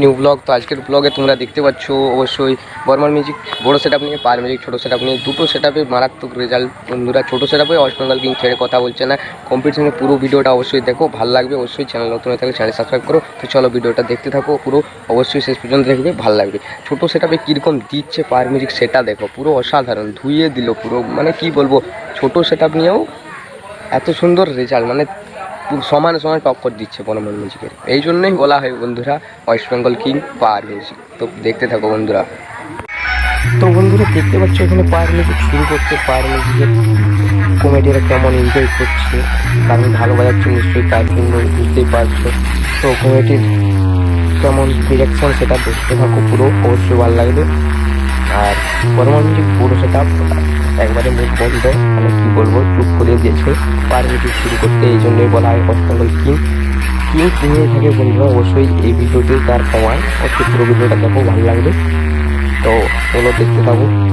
New blog. তো আজকের ব্লগে তোমরা দেখতে পাচ্ছ অবশ্যই বর্মার মিউজিক, বড় সেট নিয়ে পার মিউজিক, ছোটো সেট নিয়ে, দুটো সেট মারাত্মক রেজাল্ট বন্ধুরা, ছোটো সেট আপে ওয়েস্ট বেঙ্গল কিং ছেড়ে কথা বলছে না। কম্পিটিশনের পুরো ভিডিওটা অবশ্যই দেখো, ভালো লাগবে অবশ্যই। চ্যানেল নতুন হয়ে থাকলে চ্যানেল সাবস্ক্রাইব করো। তো চলো ভিডিওটা দেখতে থাকো পুরো, অবশ্যই শেষ পর্যন্ত দেখবে, ভালো লাগবে। ছোটো সেট আপে কীরকম দিচ্ছে পার মিউজিক সেটা দেখো, পুরো অসাধারণ ধুইয়ে দিল পুরো। মানে কি বলব, ছোটো সেট নিয়েও এত সুন্দর রেজাল্ট মানে সমানে সমান টক্কর দিচ্ছে বনমন মিউজিকের এই জন্যই বলা হয় বন্ধুরা West Bengal king power music তো দেখতে থাকো বন্ধুরা। তো বন্ধুরা, দেখতে পাচ্ছ এখানে পাওয়ার মিউজিক শুরু করতে পাওয়ার মিউজিকের কমেডিরা কেমন এনজয় করছে। কারণ ভালো বাজাচ্ছে, নিশ্চয়ই তার জন্য বুঝতেই পারছ। তো কমেডির কেমন ডিরেকশন সেটা দেখতে থাকো পুরো। অবশ্যই ভালো লাগবে। আর বর্মন মিউজিক পুরো সেটা একবারে মুখ বন্ধ। মানে কি বলব? চুপ করে গেছে। পার মিউজিক শুরু করতে এই জন্যই বলা হয় অষ্টঙ্গল কিং। কিং কিংয়ে থাকে বন্ধুরা অবশ্যই এই ভিডিওটি তার সময়। ও চিত্র ভিডিওটা দেখো, ভালো লাগবে। তো চলো দেখতে থাকো।